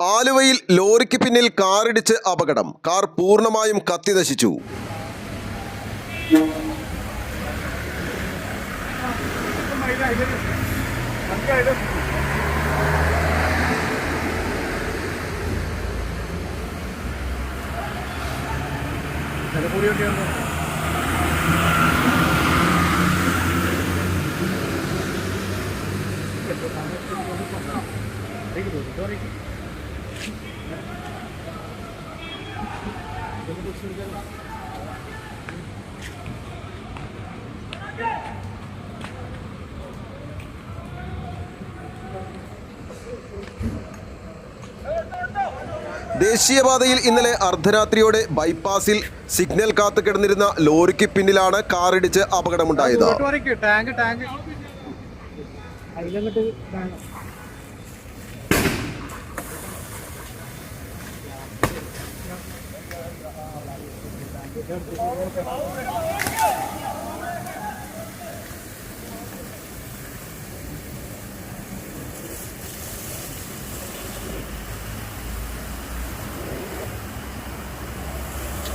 ആലുവയിൽ ലോറിക്ക് പിന്നിൽ കാറിടിച്ച് അപകടം. കാർ പൂർണമായും കത്തി നശിച്ചു. കൂടി ദേശീയപാതയിൽ ഇന്നലെ അർദ്ധരാത്രിയോടെ ബൈപ്പാസിൽ സിഗ്നൽ കാത്തു കിടന്നിരുന്ന ലോറിക്ക് പിന്നിലാണ് കാറിടിച്ച് അപകടമുണ്ടായത്. ടാങ്ക് ഇതാണ്.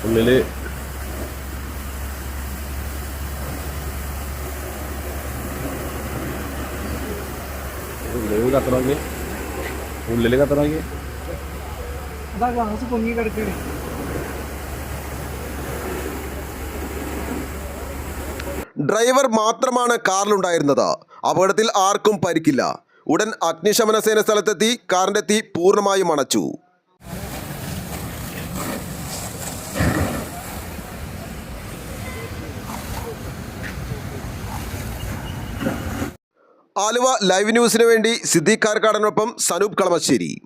അതിലങ്ങോട്ട് ഉള്ളിൽ കത്തണമെങ്കിൽ ഉള്ളിൽ കത്തണമെങ്കിൽ അതാ ഗ്ലാസ് പൊങ്ങി കിടക്കണേ. ഡ്രൈവർ മാത്രമാണ് കാറിലുണ്ടായിരുന്നത്. അപകടത്തിൽ ആർക്കും പരിക്കില്ല. ഉടൻ അഗ്നിശമന സേന സ്ഥലത്തെത്തി കാറിന്റെ തീ പൂർണമായും അണച്ചു. ആലുവ ലൈവ് ന്യൂസിനു വേണ്ടി സിദ്ദീഖ് കാർക്കാടനൊപ്പം സനൂപ് കളമശ്ശേരി.